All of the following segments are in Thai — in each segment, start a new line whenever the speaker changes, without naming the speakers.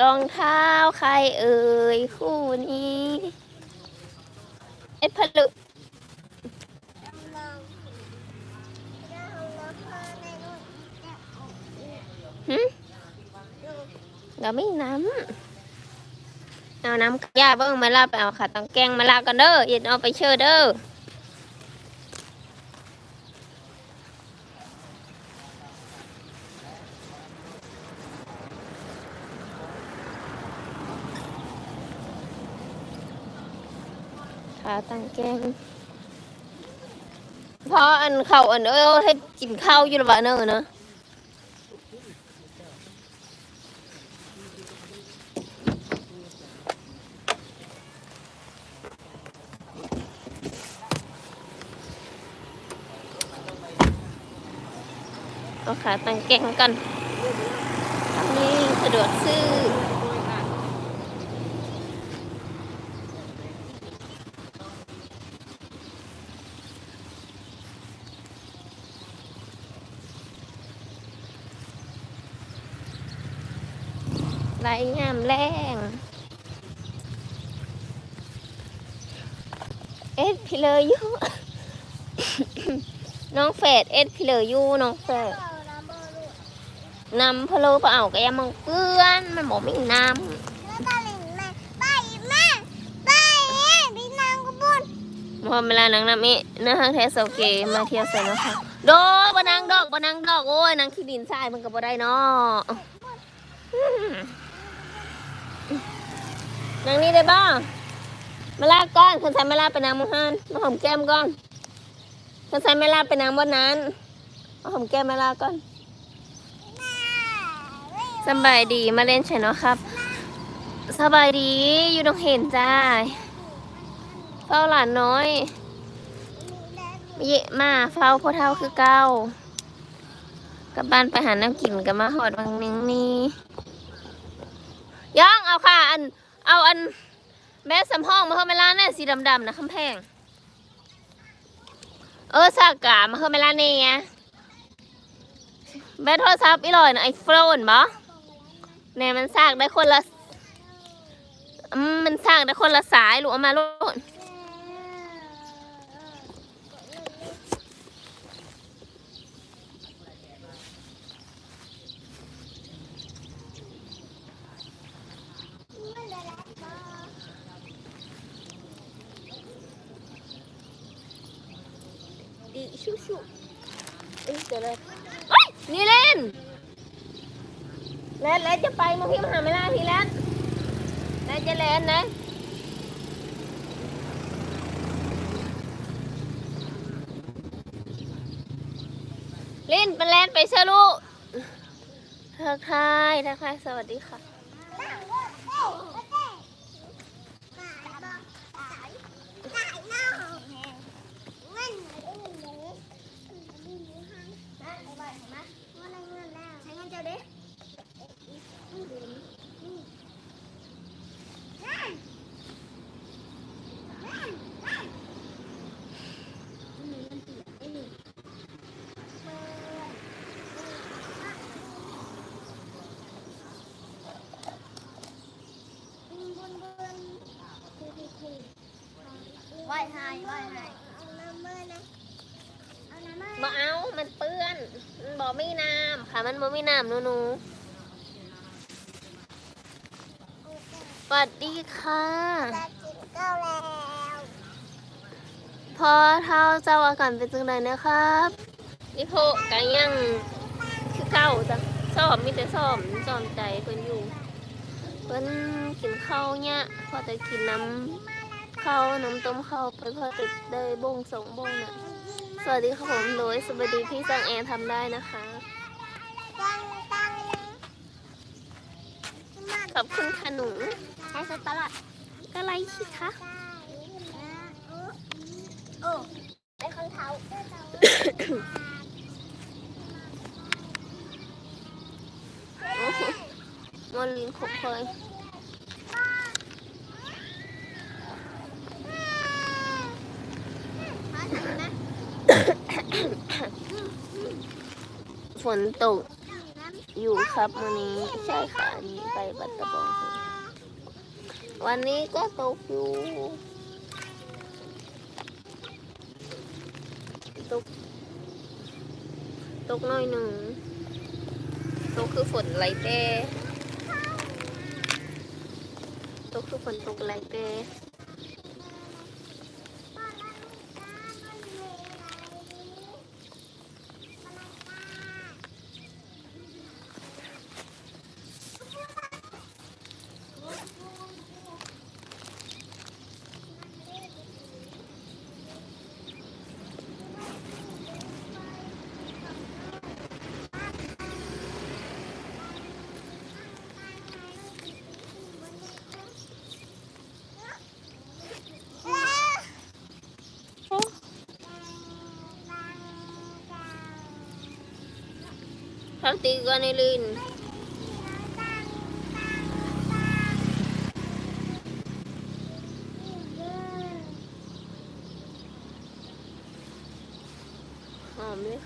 รองเท้าใครเอ่ยคู่นี้เอ็ดผลึกหึก็ไม่น้ำเอาน้ำยาเบิ้งมาลาไปเอาขาตังแกงมาลากันเด้อเย็นเอาไปเชื่อเด้อ ตังแกงพออันเข่าอันเอ้ให้กินข้าวอยู่หรือเปล่าเนอะเนะเอาขาตังแกงกัน นี่สะดวกซื้อ ไรงงามแรงเอ็ดพี่เลยอยู่น้องเฟดเอ็ดพี่เลยอยู่น้องเฟดนำพะโล้เปล่าก็ยังมังเปื้อนมันบอกไม่มีน้ำพอเวลานังน้ำอีเนื้อหางแท้โซเกมาเที่ยวใส่เนาะค่ะโดบนังดอกบนังดอกโอ้ยนางขี้ดินทรายมันก็บ่ได้เนาะอืม นางนี่ได้บ้างมาลาก้อนคนใส่มาลาไปนางมังฮันมาหอมแก้มก่อนคนใส่มาลาไปนางบนนั้นมาหอมแก้มมาลาก่อนสบายดีมาเล่นใช่เนาะครับสบายดีอยู่ตรงเห็นจ้าเฝ้าหลานน้อยเยะมาเฝ้าพ่อเท่าคือเก้ากลับบ้านไปหาน้ำกินกับมาหอดวังนึงนี่ย่องเอาค่ะอัน เอาอันแม่สำห้องมาเฮอเมลาแน่สีดำๆนะคำแพง เออสากามาเฮอเมลาเนี่ยแม่โทรศัพท์อีลอยนะไอโฟนบ่แน่มันสากได้คนละมันสากได้คนละสายหรือเอามาลู กดิชูชูเอ้ยเดี๋ยวเลยเอ้ยนี่เล่นแล้วแล้วจะไปมาพี่มหาไม่ล่าทีแล้วแล้วจะเล่นนะเล่นไปแลนไปเชื่อลูกทักทายทักทายสวัสดีค่ะ
ไหวให้ไหวให้
บ่เอา มันเปื้อน มันบ่มีน้ำ ค่ะมันบ่มีน้ำหนูหนูสวัสดีค่ะ
จะกินก็แล้ว
พอเท่าเจ้าอาการเป็นจังไดนะครับนี่โพกันยังคือเก่าจ้ะซ่อมมีแต่ซ่อมซ่อมใจเพิ่นอยู่เพิ่นกินข้าวเนี่ยพอแต่กินน้ำข้าวน้ำต้มข้าวไปพอติดได้บงสองบงน่ะสวัสดีครับผมโดยสวัสดีพี่สังแอนทำได้นะคะ
ตั้งตั้ง
ข อบคุณค่ะหนู
ใช้สตลัด
ก็ไลค์สิคะ
โอ้ได้ข้างเท้า
โอ้โหมอลลินขบเคยฝนตก อยู่ครับวันนี้ใช่ค่ะนี้ไปบัตตะบองวันนี้ก็ตกอยู่ตกตกน้อยหนึ่งตกคือฝนไหลแต่ตกคือฝนตกไหลแต่ ทักตีก็ในลื่นหอมเลย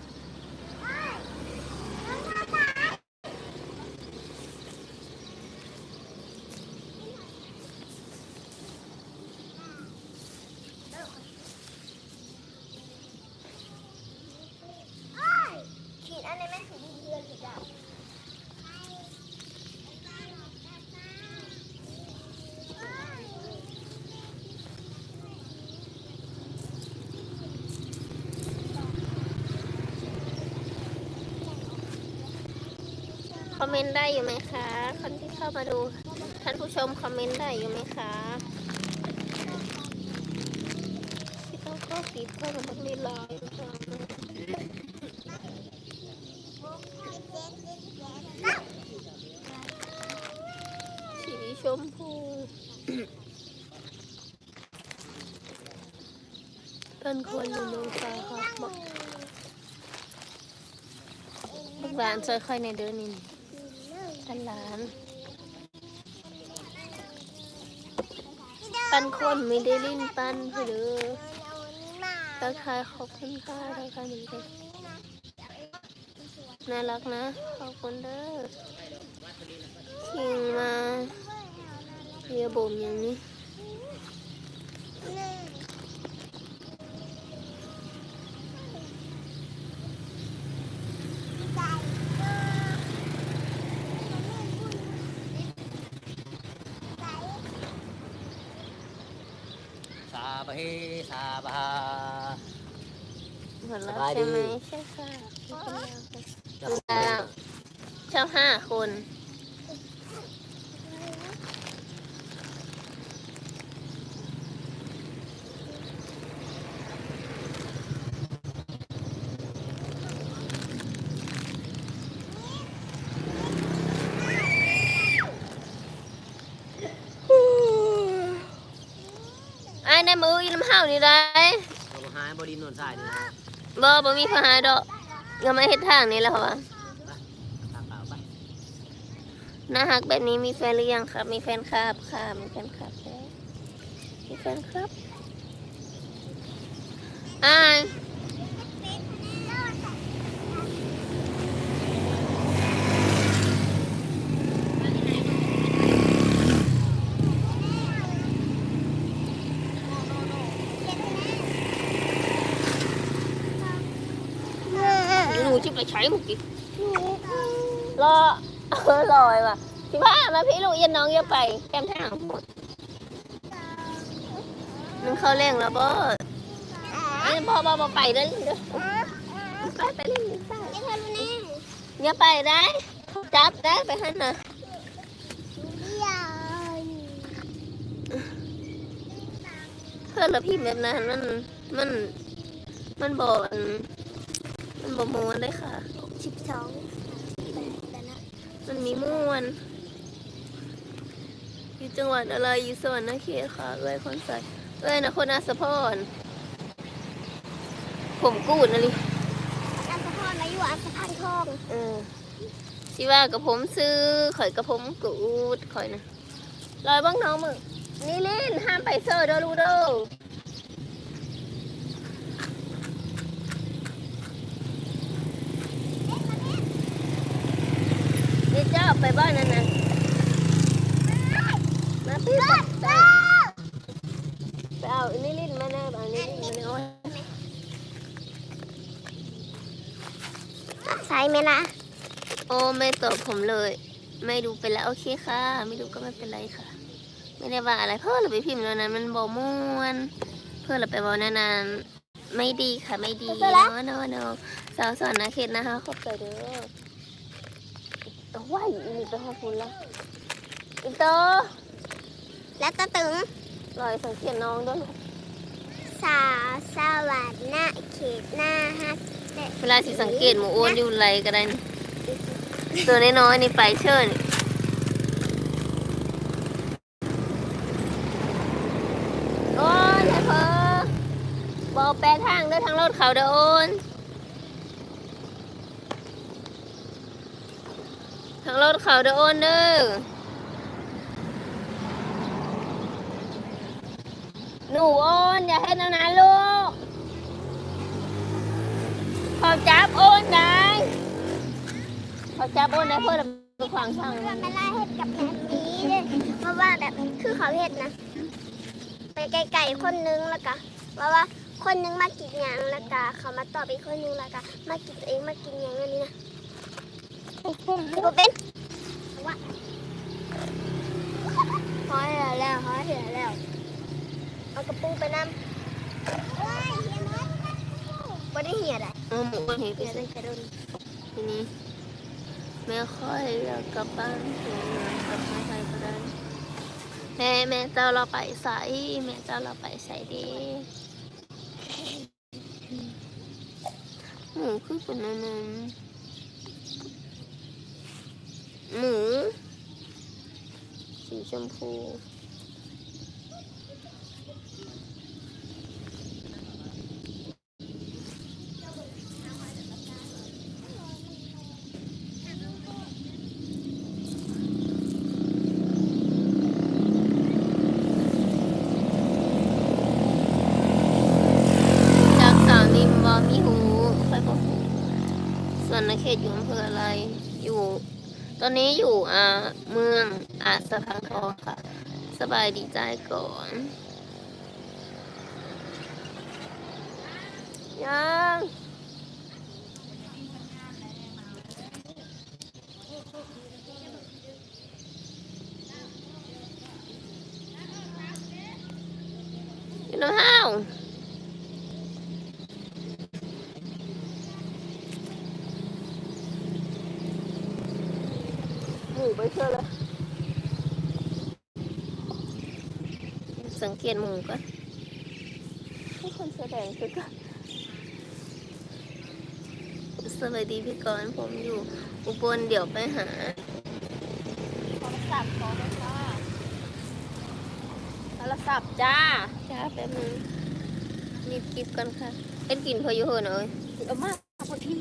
ขีดอันนี้แม่สีเดือนสีดำ
คอม เมนต์ได้อยู่ไหมคะ คนที่เข้ามาดู ท่านผู้ชมคอมเมนต์ได้อยู่ไหมคะที่เขาก็สีเข้ามันต้องมีลายสีชมพูเป็นคนอยู่เมืองฟ้าครับบอกลูกหลานช่วยค่อยในเดือนนี้หลาน ปันคนไม่ได้ลิ้นปันเพื่อเด้อทักทายขอบคุณค่ะทักทายหนึ่งคนน่ารักนะ ขอบคุณเด้อทิ้งมาเรียบ่มอย่างนี้
ซาบะเฮซาบะฮา
หัวเราะ
สบายดี
ใช่ไหมใช่ค่ะขอบคุณมากค่ะ
จับ
ดูตาเจ้าห้าคนไอ้ในมืออีน้ำห้าวนี่ได้
เอามาหาบดินนวลสายนี่นะ
บ่บ่มีพหาดอกก็มาเฮ็ดทางนี่แล้วว่ะน่าฮักแบบนี้มีแฟนหรือยังครับ มีแฟนคลับค่ะมีแฟนคลับแล้วมีแฟนคลับอ่ายหนูจะไป ใช้เมื่อกี้รอเออลอยว่ะพี่พ่ามาพี่ลูกเย็นน้องเยอะไปแก้มทางหมดนึงเข้าเร่งแล้วบ่ไอ้บ่บ่บ่ไปเด้เด้อไปไปเล่นซ่าอย่าไปได้ จับได้ไปหันนะเพื่อนละพี่แบบนั้นมันมันมันบ่อัน มันบ่มวนได้ค่ะ
สิบสอง
มันมีม่วน อยู่จังหวัดอะไรอยู่สวรรณเขตค่ะเอ้ยคนใส่เอ้ยนะคนอาสะพรผมกูดนะลิ
อันสะพอนมาอยู่อันสะพานทอง
เออสิว่ากับผมซื้อข่อยกับผมกูดข่อยนะลอยบ้างน้องมึงนี่ลินห้ามไปเซอร์เด้อลูกเด้อ เจ้า ไปบ้านนั่นนะมาพี่ไปไปเอาอันนี้ลิ้นมาแน่เอาอันนี้ลิ้นมาแน่โอ้ย
ใส่ไหมล่ะ
โอ้ไม่ตอบผมเลย ไม่ดูไปแล้วโอเคค่ะ ไม่ดูก็ไม่เป็นไรค่ะ ไม่ได้ว่าอะไรเพื่อเราไปพิมพ์แล้วนั้น มันบอม่วน เพื่อเราไปบอกนานๆไม่ดีค่ะไม่ดีเนาะเนาะเนาะสาวสอนนะเขตนะคะขอบใจเด้อ โอ้ยอีกไปขอบคุณละอีกโต
แล้วตะตึง
ลอยสังเกตน้องด้วย
สาวสวัสดหน้าเขตหน้าฮักเตะ
เวลาสิสังเกตหมูอ้วนอยู่ไรก็ได้นี่ตัวน้อยๆนี่ไปเชิญโอ้ยไอ้เพอบอกแปลทางเด้อทางรถเขาเด้อโอนทาง รถเขาเดอโอนเด้อหนูโอนอย่าให้นานๆลูกขาจับโอนได้ขาจับโอนได้เพื่อไปขวางทาง
เพื่อนมาไล่เห็ดกับแม่นี้เลยเพราะว่าแบบคือเขาเห็ดนะ ไปไกลๆคนนึงแล้วก็ว่าะว่าคนนึงมากินยังแล้วก็เขามาตอบอีกคนนึงแล้วก็มากินตัวเองมากินยังอันนี้นะ ดูเป็นว่าพอเห็นแล้วพอเห็นแล้ว เอากระปุกไปนำไม่ได้เหี่ยอะไร
เออหมูอ้วนเห็นไป
เหี่ย
สิ
เลยกระดุน
ทีนี้ไม่ค่อยอยากกลับบ้านเลยวนะกลับมาใส่ก็ได้แม่แม่เจ้าเราไปใส่แม่เจ้าเราไปใส่ดีหมูคือเป็นอันนั้น หมู สีชมพู จากสาวนิมวามีหูค่อยบอกหูส่วนนาเขตอยู่อำเภออะไร อยู่ ต อนนี้อยู่อ่าเมืองอาสะพังทองค่ะ สบายดีใจก่อนยังอยู่นห้าว ไปเชื่อเลยสังเกตหมูก่อนทุกคนแสดงคือกันสวัสดีพี่กรณ์ผมอยู่ อุบลเดี๋ยวไปหา
โทรศัพท์ขอไปค่ะ
โทรศัพท์จ้า จ้าแป๊บนึงรีบกิบกันค่ะเอ็ดกินพออยู่เหินเอ้ย
เอามาพอที่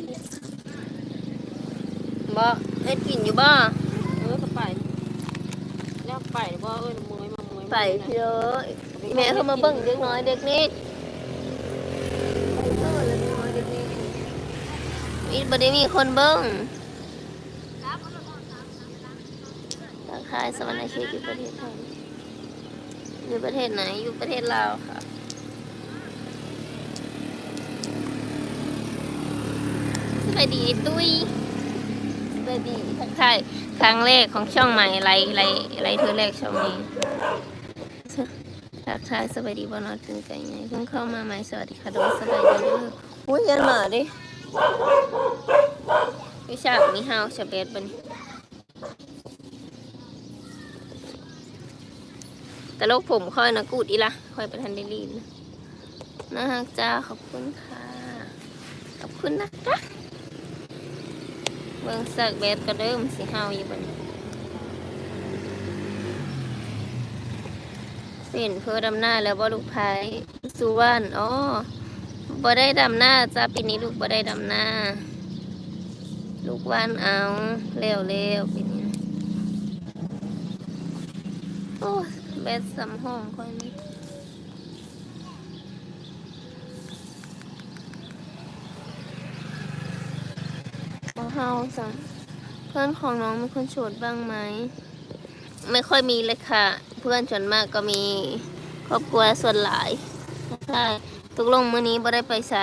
บ่เอ็ดกินอยู่บ่
เออก็ไปแล้วไปบ่เอ้ยมือมามือ
ไปเถอะแม่เขามาเบิ่งเด็กน้อยเด็กนี่อีบ่ได้มีคนเบิ่งทักทายสวรรค์เขตอยู่ประเทศไทยอยู่ประเทศไหนอยู่ประเทศลาวค่ะสวัสดีตุ้ยสวัสดีทักทายครั้งแรกของช่องใหม่ไลไลไลเธอแรกช่องนี้ ทักทายสวัสดีบอนอดกินไก่ไงเพิ่งเข้ามาใหม่สวัสดีค่ะโดยสบายดีเด้ออุ้ยยันหมาดิวิชามีฮาวชาเบสบัดนแต่โลกผมค่อยนะกูดอีละค่อยไปทันได้ลีนนะนะฮะจ้าขอบคุณค่ะ ขอบคุณนะคะเบิ่งสักเบสก็เดิมนสิฮาวอยู่บัดน เห็นเพื่อดำหน้าแล้วบ่ลูกพายสุวรรณอ๋อบ่ได้ดำหน้าจ้าปีนี้ลูกบ่ได้ดำหน้า ลูกวานเอาเร็วเร็วปีนี้โอ้ยแบดสำห้องค่อยนี่ของเฮาสังเพื่อนของน้องมีคนโสดบ้างไหม ไม่ค่อยมีเลยค่ะ เพื่อนส่วนมากก็มีครอบครัวส่วนหลายใช่ตุกลงมื้อนี้บ่ได้ไปไส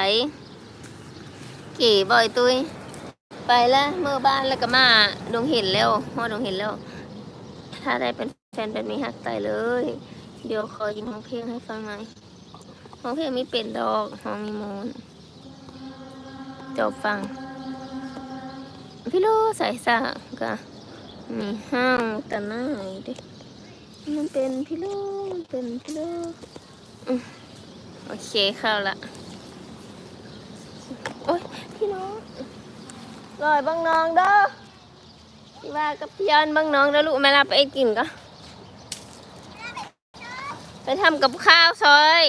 เก๋บ่อยตุ้ยไปแล้วเมื่อบ้านแล้วก็มาดงเห็นแล้วฮอดงเห็นแล้ว ถ้าได้เป็นแฟนแบบนี้หักใจเลย เดี๋ยวขอยินห้องเพลงให้ฟังหน่อยห้องเพลงไมีเป็นดอกห้องมีมูลจบฟัง พี่โลใส่สากะมีห้างตะหน้าดิ มันเป็นพี่โลมันเป็นพี่โลอืมโอเคเข้าละโอ๊ยพี่น้องลอยบางน้องเด้อพี่ว่ากับพี่ยอนบางน้องเด้อลูกแม่ลาไปกินก็ไปทำกับข้าวซอย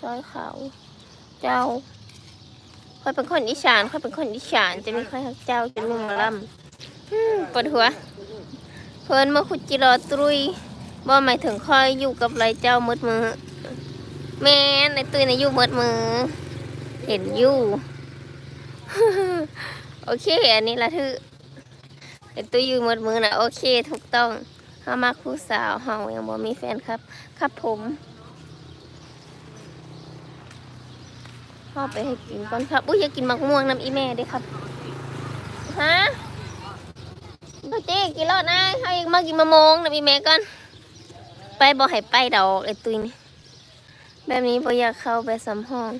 ซอยเขาวเจ้าค่อยเป็นคนอีสานค่อยเป็นคนอีสานจะไม่ค่อยฮักเจ้าจะลุงมาลำอืมปวดหัว เพิ่นมาขุดจิรอตรุยบ่หมายถึงค่อยอยู่กับไรเจ้ามืดมือแม่นในตุ้ยในอยู่มืดมือ เห็นอยู่โอเค อันนี้ละทือไอ้ตุ้ยอยู่มืดมือนะโอเค ถูกต้องเฮามาคู่สาวเฮายังบ่มีแฟนครับ ครับผมเข้าไปให้กินก่อนครับ อุ้ยอยากกินมะม่วงน้ำอีแม่ด้วยครับ ฮะ ดูจีกินรอดนะเขาอีกมากินมะม่วงน้ำอีแม่ก่อนไปบ่ให้ไปดอกไอ้ตุ้ยนี่แบบนี้บ่อยากเข้าไปสำห้อง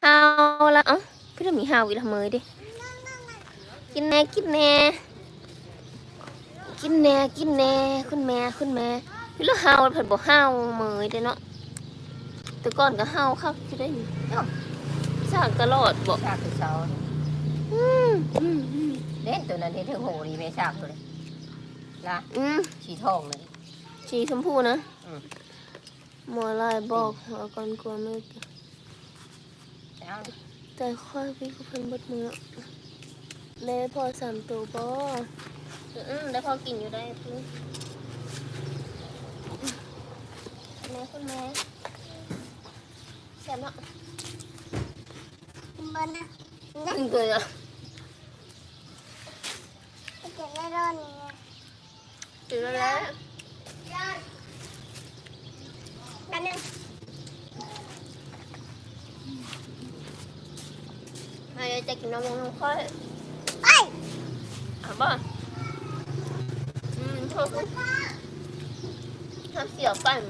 เฮาละเอ้าพี่ต้องมีเฮาอีกทำไมดิกินแน่กินแน่กินแน่กินแน่คุณแม่คุณแม่พี่แล้วเฮาเพิ่นบ่เฮาเมยเด้เนาะแต่ก่อนก็เฮาครับสิได้นี่เอ้าสร้างตลอดบ่
ชากคือเสา
อืมอืม
เล่นตัวนั้นเห็นถึงโหดีแม่ชากตัวเลยละ
อืม
สีทองเลย
สีชมพูนะ
อืม
หมอลายบอกหัวก่อนกลัวไม่
เอา
แต่ค่อยพี่ก็เพิ่นเบดมือได้พอสามตัวบ่อืมได้พอกินอยู่ได้พี่แม่คุณแม่แซ่บเนาะ
บนนะ
กินเกลือ
ไปเก็บ ได้ร้อนนี่
กินแล้วแหล้ว
กันนึง
มาเดี๋ยวจะกินน้ำมันค่อย
ไป
เอาบ่อืมโชว์ทำเสียวปั่น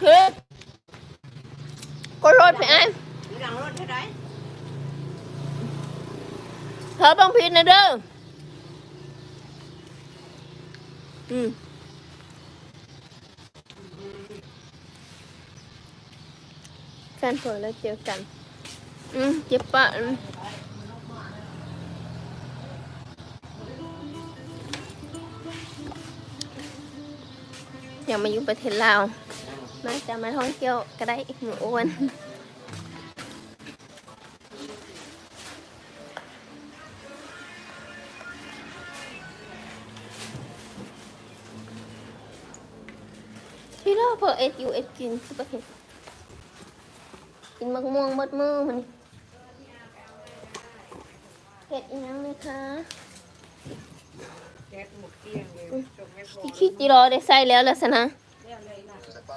เฮ้ยก็รถไปไอ้
หลังรถเท่าไร
เธอบังพิษนะเด้ออืมแฟนเปิดแล้วเจอกัน อืมเจ็บปะอืมอยากมาอยู่ประเทศลาวมาจะมาท่องเที่ยวก็ได้หนูอ้วน เราเปิดเอ็ดอยู่เอ็ดกินคือประเทศกินมะม่วงมดมือมันเห็ดอีกอยังเลยคะ
แก๊สหมดเกลี้ยงเลยจบไม่พอ
ที่คิดจีรอได้ใส่แล้วลักษณะ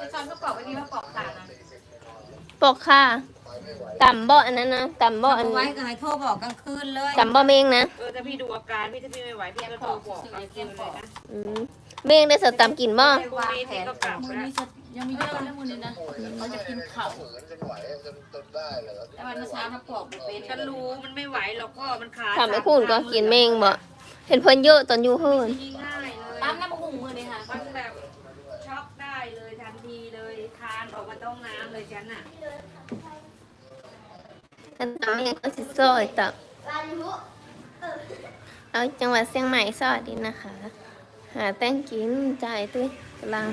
จะซ้อนก็ปอกไว้นี่ว่าปอกขาดนะ
ปอกค่ะต่ำบ่ออันนั้นนะต่ำบ่ออัน
ไว้
นี้
ก็ให้โทรบอกกลางคืนเลย
ต่ำบ่อเมงนะ
เออถ้าพี่ดูอาการพี่ถ้าพี่ไม่ไหวพี่ก็โทรบอกเอาเกมเลยนะ
อืมเมงได้สดต่ำกินบ่
พรุ่งนี้พี่ก็กลับ
มือ
แล้ว
นี้จะ ยังมีเยอะแล้วมือนี้นะเขาจะกินเข่าแต่วันเช้ามาปอกบุเป็น
ฉันรู้มันไม่ไหวหรอกก็มันขา
ถามไอ้พูนก็กินเมงบ่เห็นเพิ่นเยอะตอนอยู่เฮิรน
ง่ายเลย
ตามน้ำหุ่งมือเลยค่ะ
มันแบบช็อกได้เลยทันทีเลยคานออกมาต้องน้ำเลยฉันอะ
กันตำเมงก็สิซอยตับ
ร้านหมู
เอาจังหวัดเชียงใหม่สวัสดีนะคะ หาแต้งกินจ่ายตุ้ยกำลัง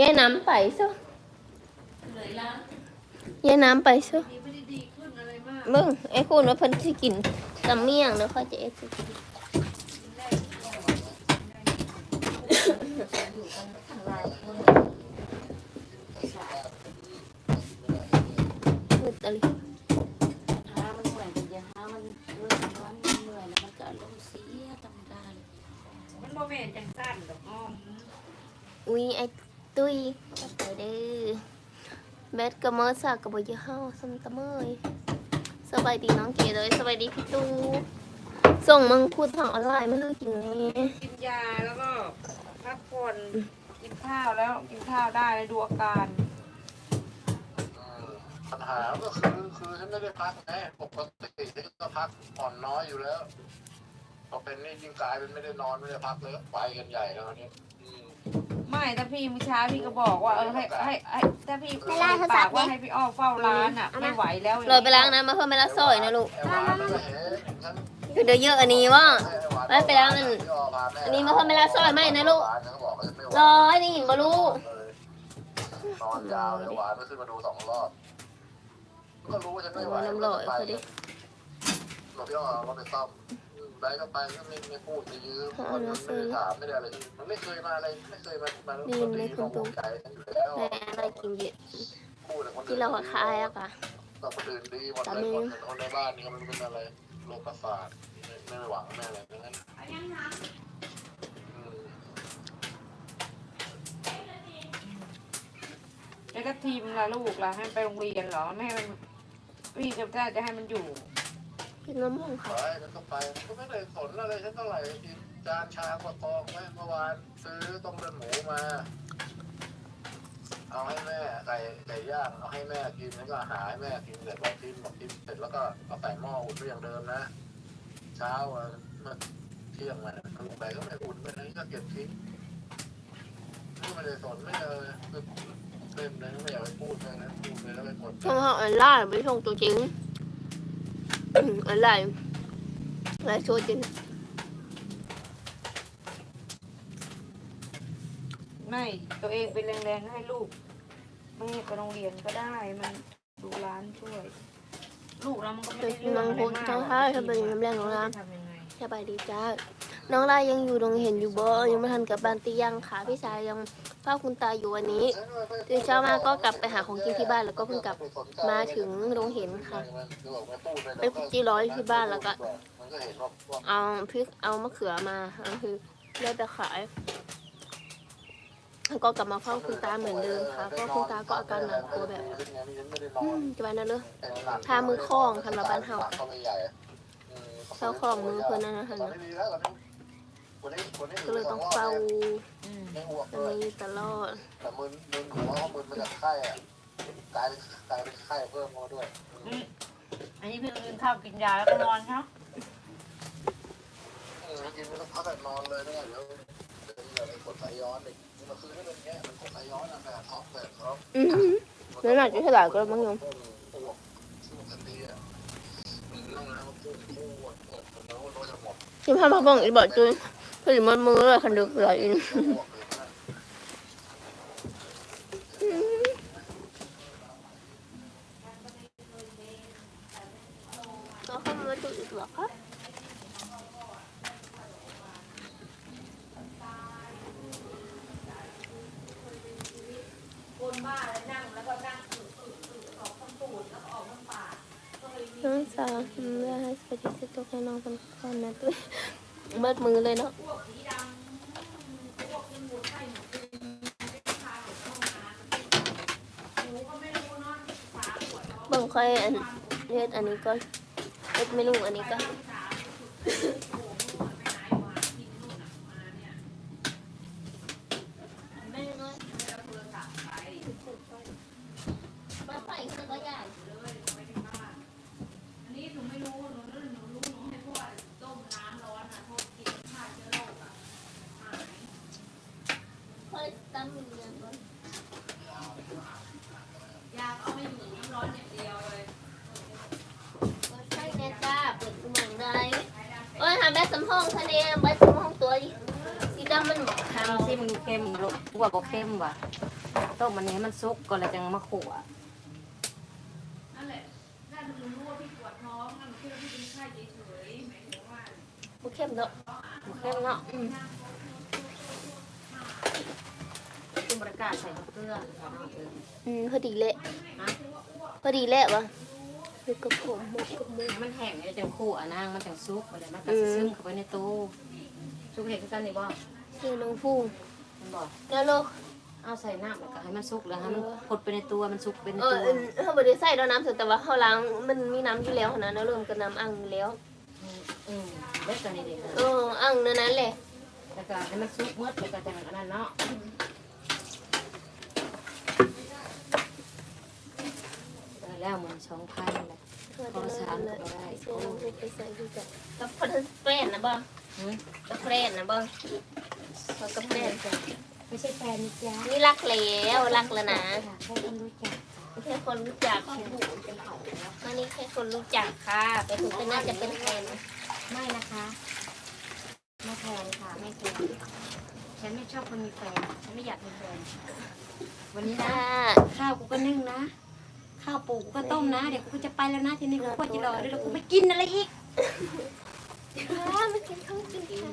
ยายน้ำไปซะ
ยา
ยน้ำไปซะ
ดีไม่ได้ดีขึ้นอะไรมาก
เบิ่งไอ้คุณว่าเพิ่นสิกินตำเมี่ยงเด้อเขาจะเอ็ดสิกิน
ทางลายคน
มืดตะลิ
หามันเหนื่อยเป็นยังหามันเรื่องร้อนมันเหนื่อยแล้วมันก็อารมณ์เสียธรรมดาเลย
มันโมเมนจังสั้นดอกอ้อม
อุ้ยไอ ตุ้ยไปเด้อแบดกับเมอร์ซากกับบ่เยอะเฮาซัมตะเมยสบายดีน้องเก๋เลยสบายดีพี่ตูส่งมังคุดทางออนไลน์มาให้กินนี่
กินยาแล้วก็พักผ่อนกินข้าวแล้วกินข้าวได้แล้วดูอาการ
ปัญหาก็คือคือฉันไม่ได้พักไงปกติฉันก็พักผ่อนน้อยอยู่แล้วพอเป็นนี่ยิ่งกลายเป็นไม่ได้นอนไม่ได้พักเลยไปกันใหญ่แล้วเนี่ยอืม
ไม่ถ้าพี่เมื่อเช้าพี่ก็บอกว่าเออให้ให้ให้ถ้าพี่
เวลาโทรศั
ปา
พ
ก
ท์
ว่า
เนี่ย
ให้พี่อ้อเฝ้าร้านอะไม่ไหวแล้ว
โรยไปล้างน้ำมาเพิ่มเวลาซอยนะลูก
ไอ้หวานมันก็เห็นฉัน
คือเดี๋ยวเยอะอันนี้ว่า
ให้ไอ้หวาน
ไม่ไปล้างนั่น
พี่อ้อพาแอั
นนี้มาเพิ่มเวลาซอยไหมนะลูก
หวานฉันก็บอกว่าฉันไม่ไหว
ร้อยได้ยินบ่ลูก
นอนยาวเลยหวานก็ขึ้นมาดูสองรอบก็รู้ว่าฉันไม่ไหว
น้ำลอยเขาดิ
หลบพี่อ้อว่าไปซ่อม ไปก็ไปก็ไม่ไม่พูดไม่ยืมมันไม่ได้ถามไม่ได้อะไรมันไม่เคยมาอะไรไม่เคยมามา
ดีไหมคุณตู่
ใจฉันอยู่แล้ว
แม่อะไรกินเยอะ
พูดแต่คนอื่น
ที่เราขายอะค่ะ
แต่คนอื่นดีหมดเลยคนคนในบ้านนี่มันเป็นอะไรโรคประสาทไม่ไม่หวังไม่อะไรทั้งนั้นอืม
แล้วก็ทีมละลูกละให้ไปโรงเรียนเหรอไม่ให้มันพี่จะจะให้มันอยู่
กินมะม่วงค่ะ
ไปมันก็ไปก็ไม่ได้สนอะไรฉันเท่าไหร่กินจานชามกับกองไว้เมื่อวานซื้อต้มเลือดหมูมา เอาให้แม่ไก่ไก่ย่างเอาให้แม่กินแล้วก็หาให้แม่กินเสร็จบอกกินบอกกินเสร็จแล้วก็เอาใส่หม้ออุ่นไว้อย่างเดิมนะ เช้าอะเมื่อเที่ยงมาลงไปก็ไม่อุ่นไปไหนก็เก็บทิ้งไม่ได้สนไม่เลยคือเล่นเลยไม่อยากไปพูดเลยนะพูดเลยแล้วไปกด
ช่องเขาออนไลน์ไม่ช่องตัวจริง อืมออนไลน์ไลน์โชว์จริง
ไม่ตัวเองเป็นแรงๆให้ลูกไม่ให้ไปโรงเรียนก็ได้มันดูร้านช่วย ลูกเรามันก็ไม่
จะ
ได้
กิน
เรื่อง
มัง
อะไร
คุด
มาก
ช่องท้ายถ้าเป็นน้ำแรงของน้
ทำยังไงำ
สบายดีจ้า น้องลายยังอยู่โรงเห็นอยู่บ่ยังไม่ทันกลับบ้านตียังค่ะพี่ชายยังเฝ้าคุณตาอยู่วันนี้ตื่นเช้ามาก็กลับไปหาของกินที่บ้านแล้วก็เพิ่งกลับมาถึงโรงเห็นค่ะ ไปคุกจีร้อยที่บ้านแล้วก็
เอา
พริกเอามะเขือมาคือได้ไปขายแล้วก็กลับมาเฝ้าคุณตาเหมือนเดิมค่ะเพราะคุณตาก็อาการหนักกลัวแบบอืมจะไปนั่นเลยทามือคล้องคันว่าบ้านเฮาเฝ้าคล้องมือเพื่อนนั่นนะคะ ก็เลยต้องเฝ้า
อืม
ไม่อ้วก
อัน
เลย
นี้ตลอด
แต่มึนมึนหัวเขามึนมาจากไข้อะกลายเป็นกลายเป็นไข้เพิ่มเข้ามาด้วย
อืมอันนี้พี่กินข้าวกินยาแล้วก็นอนครับ
เออกินไม่ต้องพักแต่นอนเลยนะเดี๋ยวเดี๋ยวเดี๋ยวไปกดสายย้อนอีกเมื่อคืนก็เป็นอย่างเงี้ยมันกดสายย้อนอะแบบท็อปแบบท็อป
อือหือแล้วหนักจะเท่าไหร่ก็แล้วมั้งโยม
อ้วกช่วงทันทีอะนั่งแล้วพุ่งพุ่งปวดปวดปวดแล้วรถจะหมด
ที่พามาบ้องอีบอกจุน คือมันมือเลยคันดึกเลยอิน
อ้วกเลยนะ
ก็เข้ามาดูอีกเหรอคะ
คนบ้าเลยนั่งแล้วก็นั่งอึอึอึออกข้างตูดแล้วก็ออกข้างปาก
น้องสาวทำได้ให้สวัสดีตัวให้น้องเป็นคนนะตุ้ยเบิดมือเลยเนาะเบิ่ง ค่อยอันเฮ็ดอันนี้ก็เฮ็ดไม่รู้อันนี้ก็มาใส่คือก็ใหญ่
อันนี้หนูไม่รู้หนูหนูรู้หนูให้พวกต้มน้ำร้อนอะพวกกินฆ่าเชื้อโรคอะหาย
ค่อยตั้งมือเงินก่อน
ยาเอาไม่อยู่น้ำร้อนอย่างเดียวเลย
ใช่แน่จ้าเปิดสมองได้โอ้ยหาแบสำห้องทะเล แบสำห้องตัวสีดำมันบอก
ทำสิมันเข้มลูกว่าบ่เข้มว่ะ
ต้มมันนี้ให้มันสุกก่อนแล้วจังมาขั่ว
บุเข้มเนาะ
บ่เข้มเนาะอืมกินบรรยากาศใส่เกลือเอาเกลือ
อืมพอดีเละ
ฮะ
พอดีเละวะคือกระผมหมกกระหมก
ให้มันแห้งแล้วจังขั่วนางมันจังสุกบ่ได้มันก็สิซึมเข้าไปในตู้สุกเห็ดคือกันนี่บ่
คือน้องฟู ง
มันบ่
แล้วโลก
เอาใส่น้ำแล้วก็ให้มันสุกแล้วให้มันพดไปในตัวมันสุกเป็นใน
เออ
ตัว
เออเขาบริใส่แล้วน้ำสุดแต่ว่าเขาล้างมันมีน้ำอยู่แล้วนะแล้วเริ่มกับน้ำอ่างอยู่แล้ว
อืมเล็กกันนี่เด็ก
เอออ่างเนื้อนั้นแหละ
แล้วก็ให้มันสุกหมดแล้วก็จังอันนั้นเนาะได้แล้วมันสองพันเลย
เพื่อจะเริ่มเลยเชื่อน้องฟูงไปใส่ดูกันกับพอดแฟนนะบ้าง
หืม
กับแฟนนะบ้างพอกับแฟนจ้ะ
ไม่ใช่แฟนนะจ๊ะ
นี่รักแล้วรักแล้วนะ
ค่ะแค่คนรู้จัก
แค่คนรู้จักอันนี้แค่คนรู้จักค่ะไปถึงก็น่าจะเป็นแฟน
ไม่นะคะไม่แฟนค่ะไม่แฟนฉันไม่ชอบคนมีแฟนฉันไม่อยากมีแฟนวันนี้นะ
ค่ะ
ข้าวกูก็นึ่งนะ ข้าวปูกูก็ต้มนะ เดี๋ยวกูก็จะไปแล้วนะทีนี้กูก็จะรอด้วยแล้วกูไม่กินอะไรอีก
ค่ะไม่กินข้าวกินค่ะ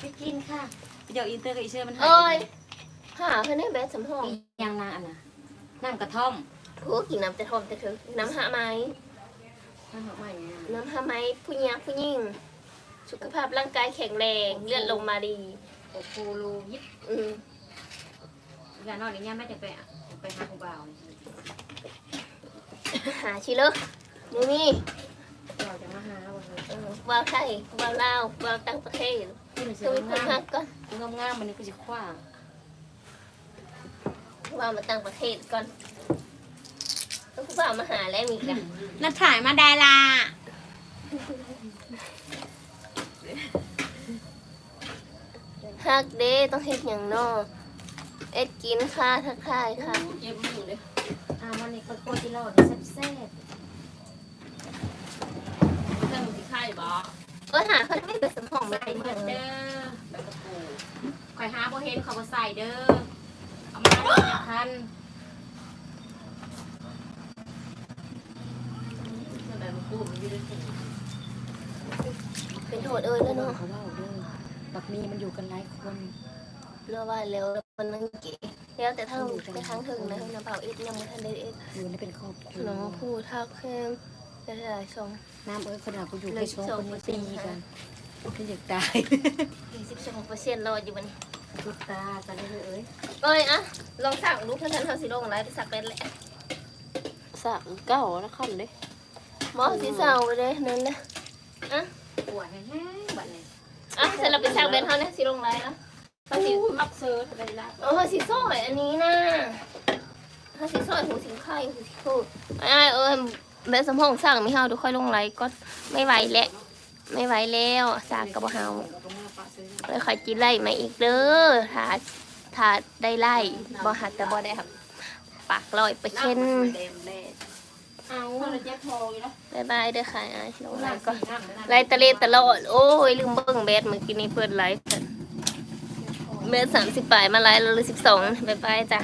ไม่กินค่ะไปเดี๋ยวอินเตอร์กับอีเชอร์มันหา
เอ้ย
ย
หาเพื่อนให้แบสสำหอง
อีกอย่างนางอันน่ะน้ำกระท่อม
ผัวกินน้ำจะทอมจะเถอะน้ำหาไม้
น้ำหอมใหม่เนี่ย
น้ำหาไม้ผู้หญิงผู้หญิงสุขภาพร่างกายแข็งแรงเลือดลงมาดี
โอ้โหรูยิบ
อืม
อย่านอนอย่างเงี้ยไม่จะไปอะไปหาคุณบ่าว
หาชิเลอมูนี่
เราจะมาหาวันนี้
เออวาวไทยว่าวลาววาวต่างประเทศ
กินเสื
ตั
อ
วคน
งา
หั
ม
กก่อน
งามงามๆมันนี่กูจะคว้า
ว่าวมาต่างประเทศก่อนต้องว่าวมาหาแล้วมีกัน
นัดถ่ายมาดารา
หักเด้ต้องเฮ็ดอย่างนอเอ็ดกินค่ะทักทายค่ะ
เย็บมือเลย
อ่าวันนี้ก็โคจิโร่แซ่บ
เรื่องมัน สิไข่บ่
เออหาเพื่อนไม่ไปสมอง
ๆ
ไม่
ใส่
ได้
เหมือน
เด้
เด้
อ
อแบบกระปูคอยหาโบเห็นเขาบ่ใส่เด้อ เอามาได้จะทัน
เรื่องแบบมันกู้มันอยู่ในถุง
เป็นโทษเอ้ยแล้วเนาะ
เขาว่าเด้อบักมีมันอยู่กันหลายคน
เรื่องว่าแล้วมันนั่งเก๋แล้วแต่ทางไปทางถึงนะน้ำเปล่าเอ็ดยังไม่ทันได้เอ็ด
อยู่ในเป็นครอบครัว
น้องพูดทักแค่ จะได้ชง
น้ำเอ้ยขนาดกูอยู่แค่ช่วงคนนี้ตีกันฉันอยากตาย
ยี่สิบสองเปอร์เซ็นต์รออยู่วันนี้
กูตากันเลยเอ้ย
เอ้ยอะลองสั่งดูเพื่อนเขาสิลงอะไรไปสักเป็นแหละ
สักเก่าแล้วคันเด้
หมอสีเศร้าไปเลยนั่นนะ
ปวดแห้งๆบัดนี้
อะเสร็จแล้วไปสักเป็นเขาเนี่ยสิลงอะไรนะเขาสิ
มักเซิร์ชไปละ
เออเขาสิซอยอันนี้นะเขาสิซอยหูสิงไข่หูสิพูดไอ้เอ้ย แม่สมพงษ์สั่งไม่เฮาดูค่อยลงไรก็ไม่ไหวแล้วไม่ไหวแล้วสากกับเฮาเลยขอกินไล่มาอีกเด้อถ้าถ้าได้ไล่บ่หักแต่บ่ได้ครับ ปากลอยไปเช่น
แดมแดดเอาแล้วแจ็คพออยู่แล้ว
บายบายเด้อค่ะอ้ายลงไล่ก็ไล่ตะเลตะลอดโอ้ยลืมเบิ่งแบดเมื่อกี้นี้เปิดไลฟ์กันเบสสามสิบปลายมาไลฟ์แล้วหรือสิบสองบายบายจ้ะ